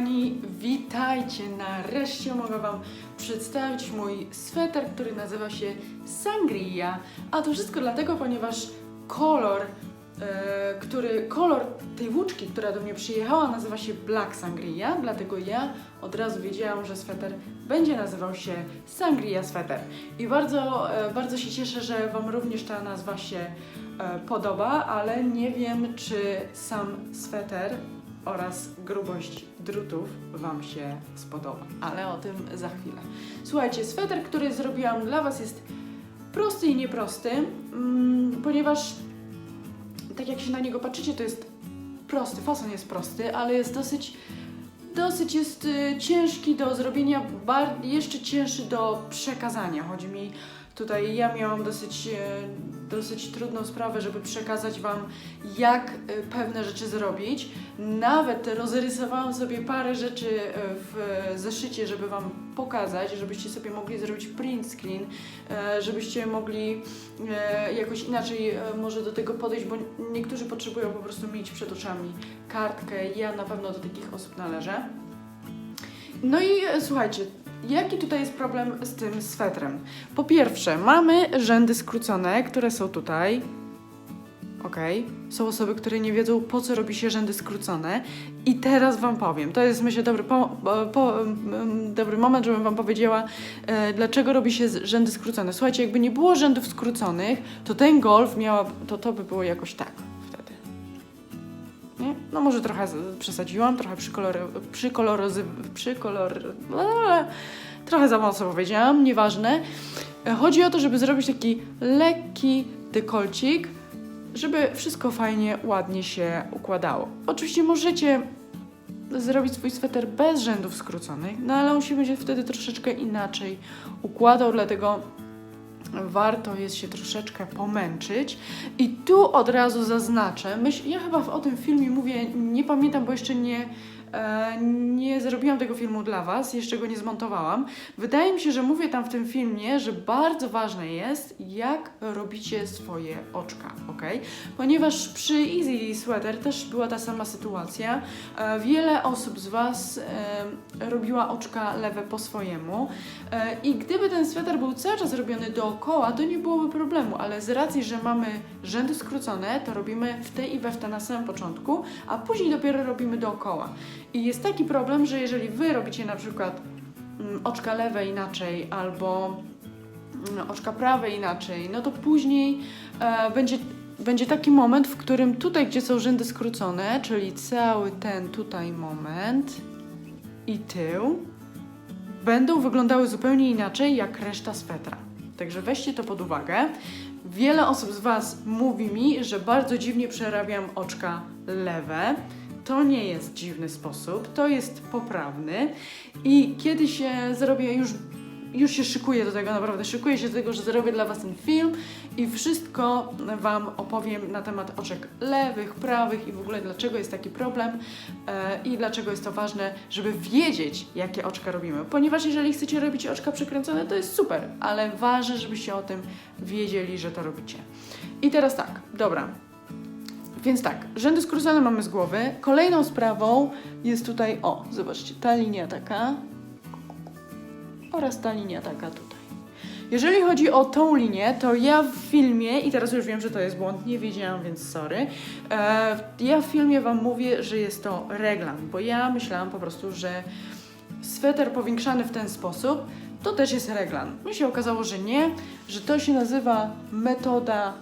kochani, witajcie! Nareszcie mogę Wam przedstawić mój sweter, który nazywa się Sangria. A to wszystko dlatego, ponieważ kolor, e, który, kolor tej włóczki, która do mnie przyjechała, nazywa się Black Sangria, dlatego ja od razu wiedziałam, że sweter będzie nazywał się Sangria Sweter. I bardzo, e, bardzo się cieszę, że Wam również ta nazwa się e, podoba, ale nie wiem, czy sam sweter oraz grubość drutów Wam się spodoba, ale o tym za chwilę. Słuchajcie, sweter, który zrobiłam dla Was jest prosty i nieprosty, mm, ponieważ tak jak się na niego patrzycie, to jest prosty, fason jest prosty, ale jest dosyć, dosyć jest y, ciężki do zrobienia, jeszcze cięższy do przekazania. Chodzi mi tutaj, ja miałam dosyć, e, dosyć trudną sprawę, żeby przekazać Wam, jak e, pewne rzeczy zrobić. Nawet rozrysowałam sobie parę rzeczy e, w zeszycie, żeby Wam pokazać, żebyście sobie mogli zrobić print screen, żebyście mogli jakoś inaczej może do tego podejść, bo niektórzy potrzebują po prostu mieć przed oczami kartkę. Ja na pewno do takich osób należę. No i słuchajcie, jaki tutaj jest problem z tym swetrem? Po pierwsze, mamy rzędy skrócone, które są tutaj. Ok, są osoby, które nie wiedzą, po co robi się rzędy skrócone. I teraz Wam powiem. To jest, myślę, dobry, po, po, mm, dobry moment, żebym Wam powiedziała, e, dlaczego robi się rzędy skrócone. Słuchajcie, jakby nie było rzędów skróconych, to ten golf miała, to to by było jakoś tak? No może trochę przesadziłam, trochę przykolor, przykoloryzy, przykolor, trochę za mocno powiedziałam, nieważne. E, Chodzi o to, żeby zrobić taki lekki dekolcik, żeby wszystko fajnie, ładnie się układało. Oczywiście możecie zrobić swój sweter bez rzędów skróconych, no ale on się będzie wtedy troszeczkę inaczej układał, dlatego warto jest się troszeczkę pomęczyć. I tu od razu zaznaczę, myśl, ja chyba o tym filmie mówię, nie pamiętam, bo jeszcze nie, nie zrobiłam tego filmu dla Was, jeszcze go nie zmontowałam. Wydaje mi się, że mówię tam w tym filmie, że bardzo ważne jest, jak robicie swoje oczka, ok? Ponieważ przy Easy Sweater też była ta sama sytuacja. E, wiele osób z Was e, robiła oczka lewe po swojemu e, i gdyby ten sweter był cały czas robiony dookoła, to nie byłoby problemu, ale z racji, że mamy rzędy skrócone, to robimy w te i we w te na samym początku, a później dopiero robimy dookoła. I jest taki problem, że jeżeli Wy robicie na przykład mm, oczka lewe inaczej albo mm, oczka prawe inaczej, no to później e, będzie, będzie taki moment, w którym tutaj, gdzie są rzędy skrócone, czyli cały ten tutaj moment i tył, będą wyglądały zupełnie inaczej jak reszta swetra. Także weźcie to pod uwagę. Wiele osób z Was mówi mi, że bardzo dziwnie przerabiam oczka lewe. To nie jest dziwny sposób, to jest poprawny. I kiedy się zrobię już już się szykuję do tego, naprawdę szykuję się do tego, że zrobię dla Was ten film i wszystko Wam opowiem na temat oczek lewych, prawych i w ogóle dlaczego jest taki problem e, i dlaczego jest to ważne, żeby wiedzieć, jakie oczka robimy. Ponieważ jeżeli chcecie robić oczka przekręcone, to jest super, ale ważne, żebyście o tym wiedzieli, że to robicie. I teraz tak, dobra. Więc tak, rzędy skrócone mamy z głowy. Kolejną sprawą jest tutaj, o, zobaczcie, ta linia taka, oraz ta linia taka tutaj. Jeżeli chodzi o tą linię, to ja w filmie, i teraz już wiem, że to jest błąd, nie wiedziałam, więc sorry. E, ja w filmie Wam mówię, że jest to reglan, bo ja myślałam po prostu, że sweter powiększany w ten sposób to też jest reglan. Mi się okazało, że nie, że to się nazywa metoda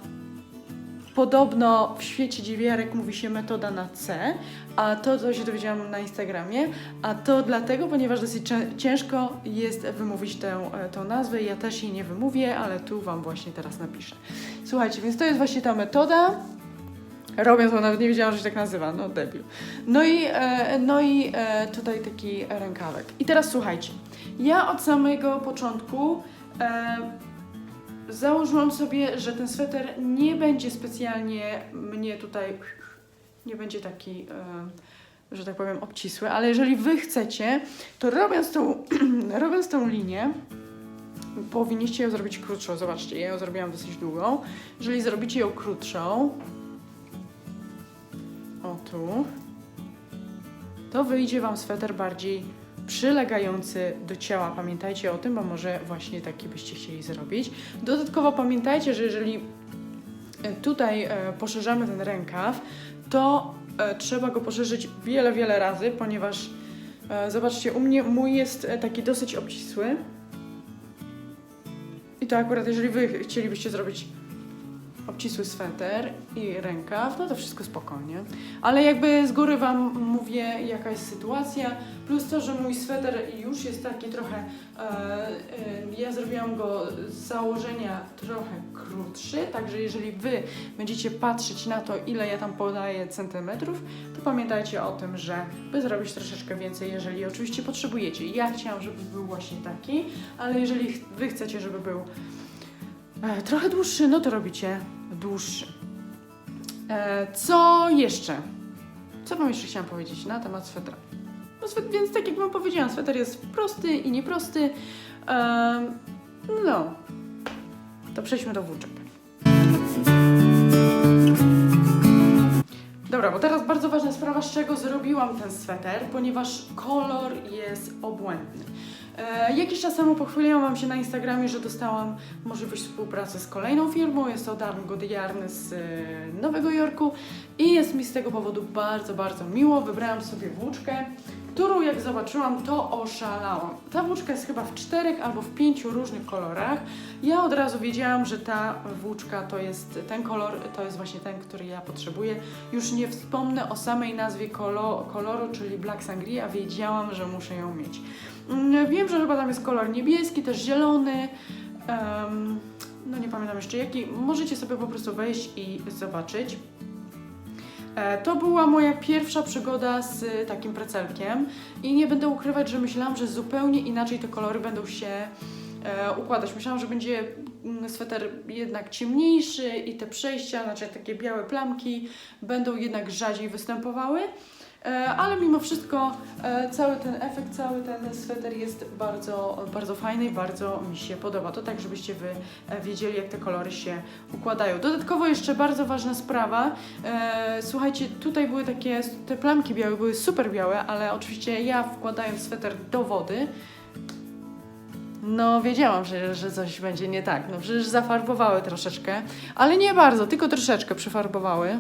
Podobno w świecie dziewiarek mówi się metoda na C, a to, co się dowiedziałam na Instagramie, a to dlatego, ponieważ dosyć ciężko jest wymówić tę, e, tą nazwę. Ja też jej nie wymówię, ale tu Wam właśnie teraz napiszę. Słuchajcie, więc to jest właśnie ta metoda. Robię to, nawet nie wiedziałam, że się tak nazywa, no debil. No i, e, no i e, tutaj taki rękawek. I teraz słuchajcie, ja od samego początku e, założyłam sobie, że ten sweter nie będzie specjalnie mnie tutaj, nie będzie taki, e, że tak powiem, obcisły, ale jeżeli wy chcecie, to robiąc tą, robiąc tą linię, powinniście ją zrobić krótszą. Zobaczcie, ja ją zrobiłam dosyć długą. Jeżeli zrobicie ją krótszą, o tu, to wyjdzie Wam sweter bardziej przylegający do ciała. Pamiętajcie o tym, bo może właśnie taki byście chcieli zrobić. Dodatkowo pamiętajcie, że jeżeli e, tutaj e, poszerzamy ten rękaw, to e, trzeba go poszerzyć wiele, wiele razy, ponieważ zobaczcie, u mnie mój jest taki dosyć obcisły. I to akurat, jeżeli Wy chcielibyście zrobić obcisły sweter i rękaw, no to wszystko spokojnie. Ale jakby z góry Wam mówię, jaka jest sytuacja, plus to, że mój sweter już jest taki trochę, e, e, ja zrobiłam go z założenia trochę krótszy, także jeżeli Wy będziecie patrzeć na to, ile ja tam podaję centymetrów, to pamiętajcie o tym, że by zrobić troszeczkę więcej, jeżeli oczywiście potrzebujecie. Ja chciałam, żeby był właśnie taki, ale jeżeli Wy chcecie, żeby był e, trochę dłuższy, no to robicie dłuższy. E, co jeszcze? Co Wam jeszcze chciałam powiedzieć na temat swetra? No, więc tak jak Wam powiedziałam, sweter jest prosty i nieprosty. No, to przejdźmy do włóczek. Dobra, bo teraz bardzo ważna sprawa, z czego zrobiłam ten sweter, ponieważ kolor jest obłędny. E, jakiś czas temu pochwaliłam się na Instagramie, że dostałam możliwość współpracy z kolejną firmą. Jest to Darm Godiarny z e, Nowego Jorku i jest mi z tego powodu bardzo, bardzo miło. Wybrałam sobie włóczkę, którą jak zobaczyłam, to oszalałam. Ta włóczka jest chyba w czterech albo w pięciu różnych kolorach. Ja od razu wiedziałam, że ta włóczka to jest ten kolor, to jest właśnie ten, który ja potrzebuję. Już nie wspomnę o samej nazwie kolo, koloru, czyli Black Sangria. Wiedziałam, że muszę ją mieć. Mm, Wiem, że chyba tam jest kolor niebieski, też zielony. em, no nie pamiętam jeszcze jaki. Możecie sobie po prostu wejść i zobaczyć. E, To była moja pierwsza przygoda z takim precelkiem i nie będę ukrywać, że myślałam, że zupełnie inaczej te kolory będą się e, układać. Myślałam, że będzie mm, sweter jednak ciemniejszy i te przejścia, znaczy takie białe plamki będą jednak rzadziej występowały. E, Ale mimo wszystko e, cały ten efekt, cały ten sweter jest bardzo, bardzo fajny i bardzo mi się podoba. To tak, żebyście Wy e, wiedzieli, jak te kolory się układają. Dodatkowo jeszcze bardzo ważna sprawa. Słuchajcie, tutaj były takie, te plamki białe były super białe, ale oczywiście ja wkładając sweter do wody, no wiedziałam, że, że coś będzie nie tak. No przecież zafarbowały troszeczkę, ale nie bardzo, tylko troszeczkę przyfarbowały.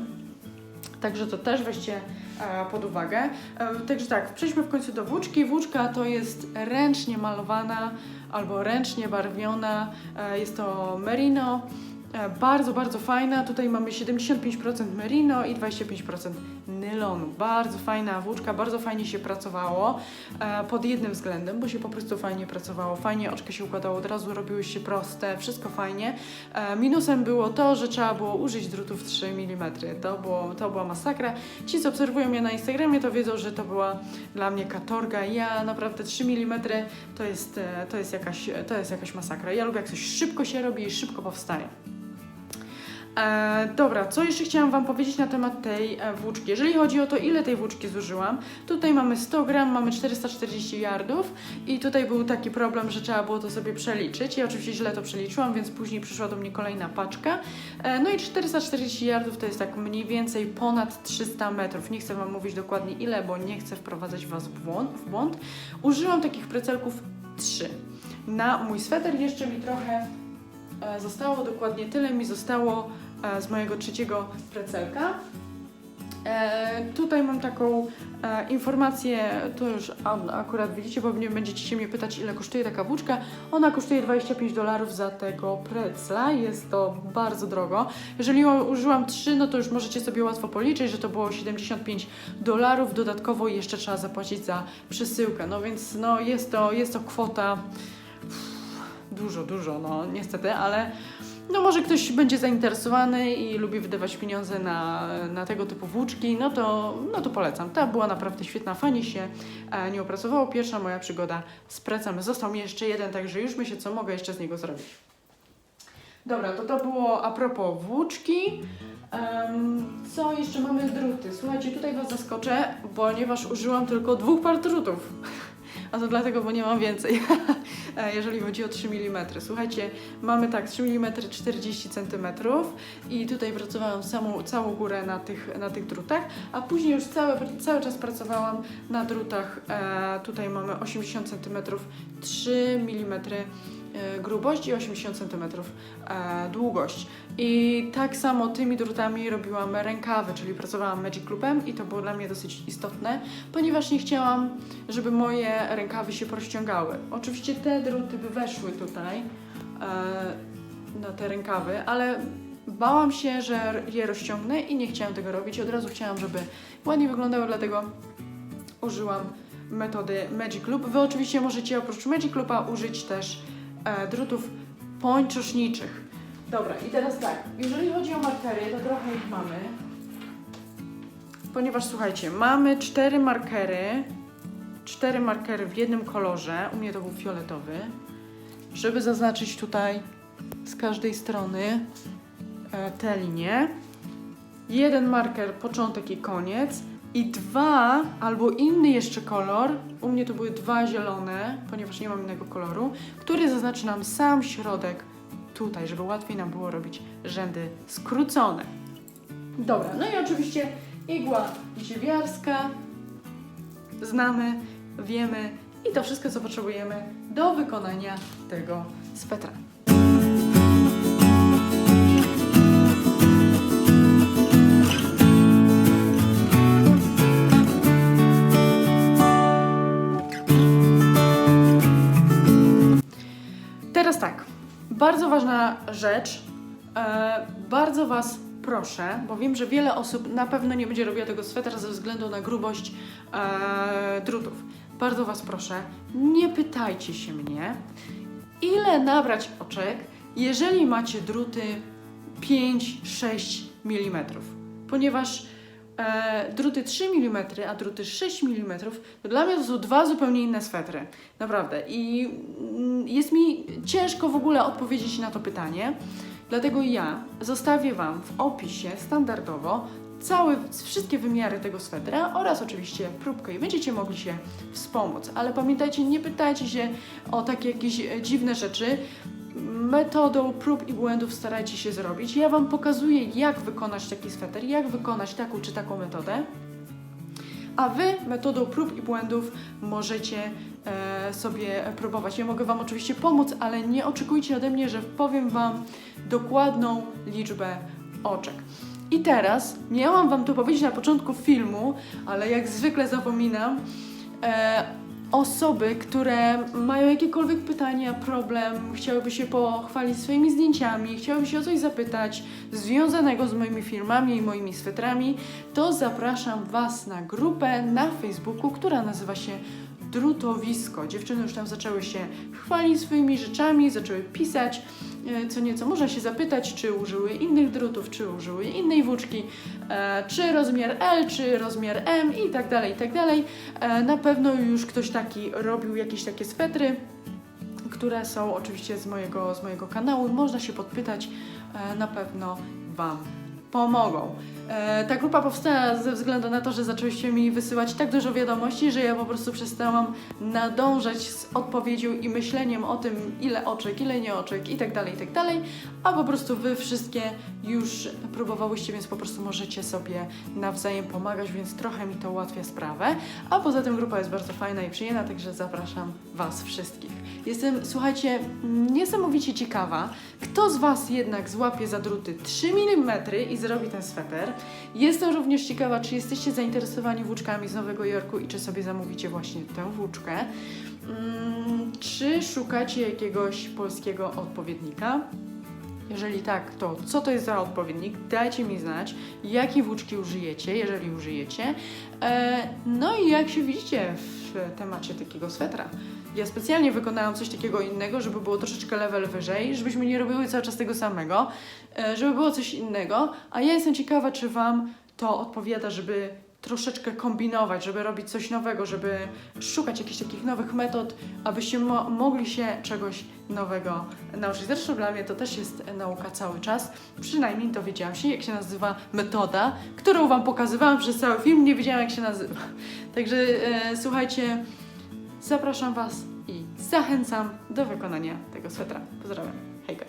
Także to też weźcie e, pod uwagę. E, także tak, przejdźmy w końcu do włóczki. Włóczka to jest ręcznie malowana albo ręcznie barwiona. E, jest to merino. E, bardzo, bardzo fajna. Tutaj mamy 75% merino i 25% nylonu. Bardzo fajna włóczka, bardzo fajnie się pracowało e, pod jednym względem, bo się po prostu fajnie pracowało, fajnie oczka się układało, od razu robiły się proste, wszystko fajnie. E, minusem było to, że trzeba było użyć drutów 3 mm. To, było, to była masakra. Ci, co obserwują mnie na Instagramie, to wiedzą, że to była dla mnie katorga. Ja naprawdę 3 mm to jest, to jest, jakaś, to jest jakaś masakra. Ja lubię, jak coś szybko się robi i szybko powstaje. E, dobra, co jeszcze chciałam Wam powiedzieć na temat tej e, włóczki? Jeżeli chodzi o to, ile tej włóczki zużyłam, tutaj mamy 100 gram, mamy 440 yardów i tutaj był taki problem, że trzeba było to sobie przeliczyć. Ja oczywiście źle to przeliczyłam, więc później przyszła do mnie kolejna paczka. E, no i 440 yardów to jest tak mniej więcej ponad 300 metrów. Nie chcę Wam mówić dokładnie ile, bo nie chcę wprowadzać Was w błąd. W błąd. Użyłam takich precelków 3. Na mój sweter jeszcze mi trochę zostało, dokładnie tyle mi zostało e, z mojego trzeciego precelka. E, tutaj mam taką e, informację, to już akurat widzicie, bo nie będziecie się mnie pytać, ile kosztuje taka włóczka. Ona kosztuje 25 dolarów za tego precla, jest to bardzo drogo. Jeżeli użyłam 3, no to już możecie sobie łatwo policzyć, że to było 75 dolarów, dodatkowo jeszcze trzeba zapłacić za przesyłkę, no więc no jest to, jest to kwota dużo, dużo, no niestety, ale no może ktoś będzie zainteresowany i lubi wydawać pieniądze na, na tego typu włóczki, no to, no to polecam. Ta była naprawdę świetna, fajnie się e, nie opracowało. Pierwsza moja przygoda z precem. Został mi jeszcze jeden, także już myślę, co mogę jeszcze z niego zrobić. Dobra, to to było a propos włóczki. Em, co jeszcze mamy druty? Słuchajcie, tutaj Was zaskoczę, ponieważ użyłam tylko dwóch par drutów. A to dlatego, bo nie mam więcej. e, jeżeli chodzi o 3 mm. Słuchajcie, mamy tak 3 mm 40 cm i tutaj pracowałam samą, całą górę na tych, na tych drutach, a później już cały, cały czas pracowałam na drutach, e, tutaj mamy 80 cm 3 mm grubość i 80 cm e, długość. I tak samo tymi drutami robiłam rękawy, czyli pracowałam Magic Clubem i to było dla mnie dosyć istotne, ponieważ nie chciałam, żeby moje rękawy się porozciągały. Oczywiście te druty by weszły tutaj e, na te rękawy, ale bałam się, że je rozciągnę i nie chciałam tego robić. Od razu chciałam, żeby ładnie wyglądały, dlatego użyłam metody Magic Loop. Wy oczywiście możecie oprócz Magic Loopa użyć też e, drutów pończoszniczych. Dobra, i teraz tak, jeżeli chodzi o markery, to trochę ich mamy. Ponieważ słuchajcie, mamy cztery markery, cztery markery w jednym kolorze, u mnie to był fioletowy, żeby zaznaczyć tutaj z każdej strony e, te linie. Jeden marker, początek i koniec. I dwa, albo inny jeszcze kolor, u mnie to były dwa zielone, ponieważ nie mam innego koloru, który zaznaczy nam sam środek tutaj, żeby łatwiej nam było robić rzędy skrócone. Dobra, no i oczywiście igła dziewiarska, znamy, wiemy i to wszystko, co potrzebujemy do wykonania tego swetra. Bardzo ważna rzecz. E, bardzo Was proszę, bo wiem, że wiele osób na pewno nie będzie robiła tego swetra ze względu na grubość e, drutów. Bardzo Was proszę, nie pytajcie się mnie, ile nabrać oczek, jeżeli macie druty 5-6 mm. Ponieważ e, druty 3 mm, a druty 6 mm, to dla mnie to są dwa zupełnie inne swetry. Naprawdę. I mm, jest mi ciężko w ogóle odpowiedzieć na to pytanie. Dlatego ja zostawię Wam w opisie standardowo całe, wszystkie wymiary tego swetra oraz oczywiście próbkę i będziecie mogli się wspomóc. Ale pamiętajcie, nie pytajcie się o takie jakieś e, dziwne rzeczy. Metodą prób i błędów starajcie się zrobić. Ja Wam pokazuję, jak wykonać taki sweter, jak wykonać taką czy taką metodę. A Wy metodą prób i błędów możecie e, sobie próbować. Ja mogę Wam oczywiście pomóc, ale nie oczekujcie ode mnie, że powiem Wam dokładną liczbę oczek. I teraz miałam Wam to powiedzieć na początku filmu, ale jak zwykle zapominam. E, osoby, które mają jakiekolwiek pytania, problem, chciałyby się pochwalić swoimi zdjęciami, chciałyby się o coś zapytać związanego z moimi firmami i moimi swetrami, to zapraszam Was na grupę na Facebooku, która nazywa się Drutowisko. Dziewczyny już tam zaczęły się chwalić swoimi rzeczami, zaczęły pisać co nieco. Można się zapytać, czy użyły innych drutów, czy użyły innej włóczki, e, czy rozmiar L, czy rozmiar M i tak dalej, i tak dalej. E, na pewno już ktoś taki robił jakieś takie swetry, które są oczywiście z mojego, z mojego kanału. Można się podpytać, e, na pewno Wam pomogą. E, ta grupa powstała ze względu na to, że zaczęłyście mi wysyłać tak dużo wiadomości, że ja po prostu przestałam nadążać z odpowiedzią i myśleniem o tym, ile oczek, ile nie oczek i tak dalej, i tak dalej, a po prostu wy wszystkie już próbowałyście, więc po prostu możecie sobie nawzajem pomagać, więc trochę mi to ułatwia sprawę. A poza tym grupa jest bardzo fajna i przyjemna, także zapraszam Was wszystkich. Jestem, słuchajcie, niesamowicie ciekawa, kto z Was jednak złapie za druty 3 mm i zrobi ten sweter. Jestem również ciekawa, czy jesteście zainteresowani włóczkami z Nowego Jorku i czy sobie zamówicie właśnie tę włóczkę. Mm, czy szukacie jakiegoś polskiego odpowiednika? Jeżeli tak, to co to jest za odpowiednik? Dajcie mi znać, jakie włóczki użyjecie, jeżeli użyjecie. E, no i jak się widzicie w temacie takiego swetra. Ja specjalnie wykonałam coś takiego innego, żeby było troszeczkę level wyżej, żebyśmy nie robiły cały czas tego samego, e, żeby było coś innego. A ja jestem ciekawa, czy Wam to odpowiada, żeby troszeczkę kombinować, żeby robić coś nowego, żeby szukać jakichś takich nowych metod, abyście mo mogli się czegoś nowego nauczyć. Zresztą dla mnie to też jest nauka cały czas. Przynajmniej dowiedziałam się, jak się nazywa metoda, którą Wam pokazywałam przez cały film, nie wiedziałam, jak się nazywa. Także e, słuchajcie, zapraszam Was i zachęcam do wykonania tego swetra. Pozdrawiam. Hejka.